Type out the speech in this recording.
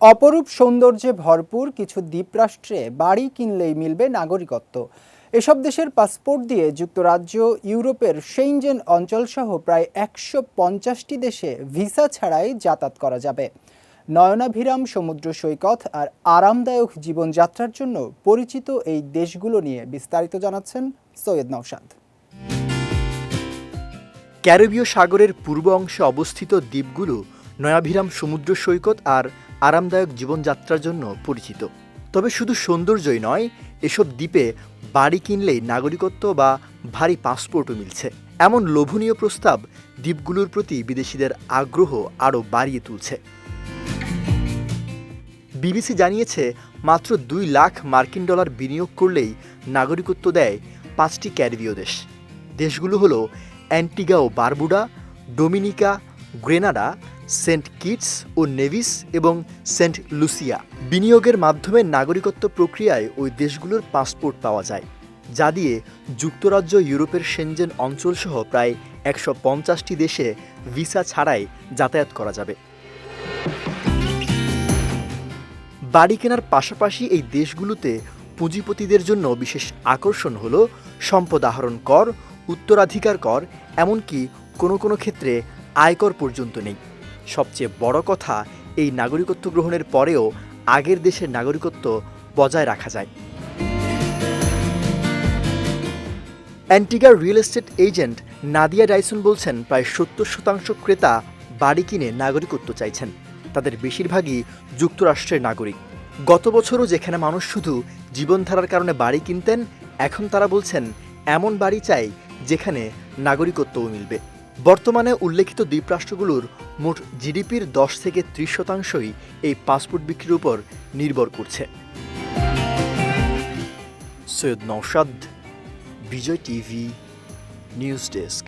অপরূপ সৌন্দর্যে ভরপুর কিছু দ্বীপরাষ্ট্রে বাড়ি কিনলেই মিলবে নাগরিকত্ব। এসব দেশের পাসপোর্ট দিয়ে যুক্তরাজ্য, ইউরোপের সেইনজেন অঞ্চলসহ প্রায় একশো পঞ্চাশটি দেশে ভিসা ছাড়াই যাতায়াত করা যাবে। নয়নাভিরাম, সমুদ্র সৈকত আর আরামদায়ক জীবনযাত্রার জন্য পরিচিত এই দেশগুলো নিয়ে বিস্তারিত জানাচ্ছেন সৈয়দ নওশাদ। ক্যারিবীয় সাগরের পূর্ব অংশে অবস্থিত দ্বীপগুলো নয়াভিরাম, সমুদ্র সৈকত আর আরামদায়ক জীবনযাত্রার জন্য পরিচিত। তবে শুধু সৌন্দর্যই নয়, এসব দ্বীপে বাড়ি কিনলেই নাগরিকত্ব বা ভারী পাসপোর্টও মিলছে। এমন লোভনীয় প্রস্তাব দ্বীপগুলোর প্রতি বিদেশিদের আগ্রহ আরও বাড়িয়ে তুলছে। বিবিসি জানিয়েছে, মাত্র দুই লাখ মার্কিন ডলার বিনিয়োগ করলেই নাগরিকত্ব দেয় পাঁচটি ক্যারিবীয় দেশ। দেশগুলো হলো অ্যান্টিগা ও Barbuda, Dominica, Grenada Saint Kitts ও নেভিস এবং সেন্ট লুসিয়া বিনিয়োগের মাধ্যমে নাগরিকত্ব প্রক্রিয়ায় ওই দেশগুলোর পাসপোর্ট পাওয়া যায়, যা দিয়ে যুক্তরাজ্য, ইউরোপের সেনজেন অঞ্চলসহ প্রায় একশো পঞ্চাশটি দেশে ভিসা ছাড়াই যাতায়াত করা যাবে। বাড়ি কেনার পাশাপাশি এই দেশগুলোতে পুঁজিপতিদের জন্য বিশেষ আকর্ষণ হল সম্পদ আহরণ কর, উত্তরাধিকার কর, এমনকি কোনো কোনো ক্ষেত্রে আয়কর পর্যন্ত নেই। সবচেয়ে বড় কথা, এই নাগরিকত্ব গ্রহণের পরেও আগের দেশের নাগরিকত্ব বজায় রাখা যায়। অ্যান্টিগার real estate agent Nadia Dyson বলছেন, প্রায় সত্তর শতাংশ ক্রেতা বাড়ি কিনে নাগরিকত্ব চাইছেন। তাদের বেশিরভাগই যুক্তরাষ্ট্রের নাগরিক। গত বছরও যেখানে মানুষ শুধু জীবনধারার কারণে বাড়ি কিনতেন, এখন তারা বলছেন, এমন বাড়ি চাই যেখানে নাগরিকত্বও মিলবে। বর্তমানে উল্লেখিত দ্বীপরাষ্ট্রগুলোর মোট জিডিপির দশ থেকে ত্রিশ শতাংশই এই পাসপোর্ট বিক্রির উপর নির্ভর করছে। Syed Naushad Bijoy TV, news desk.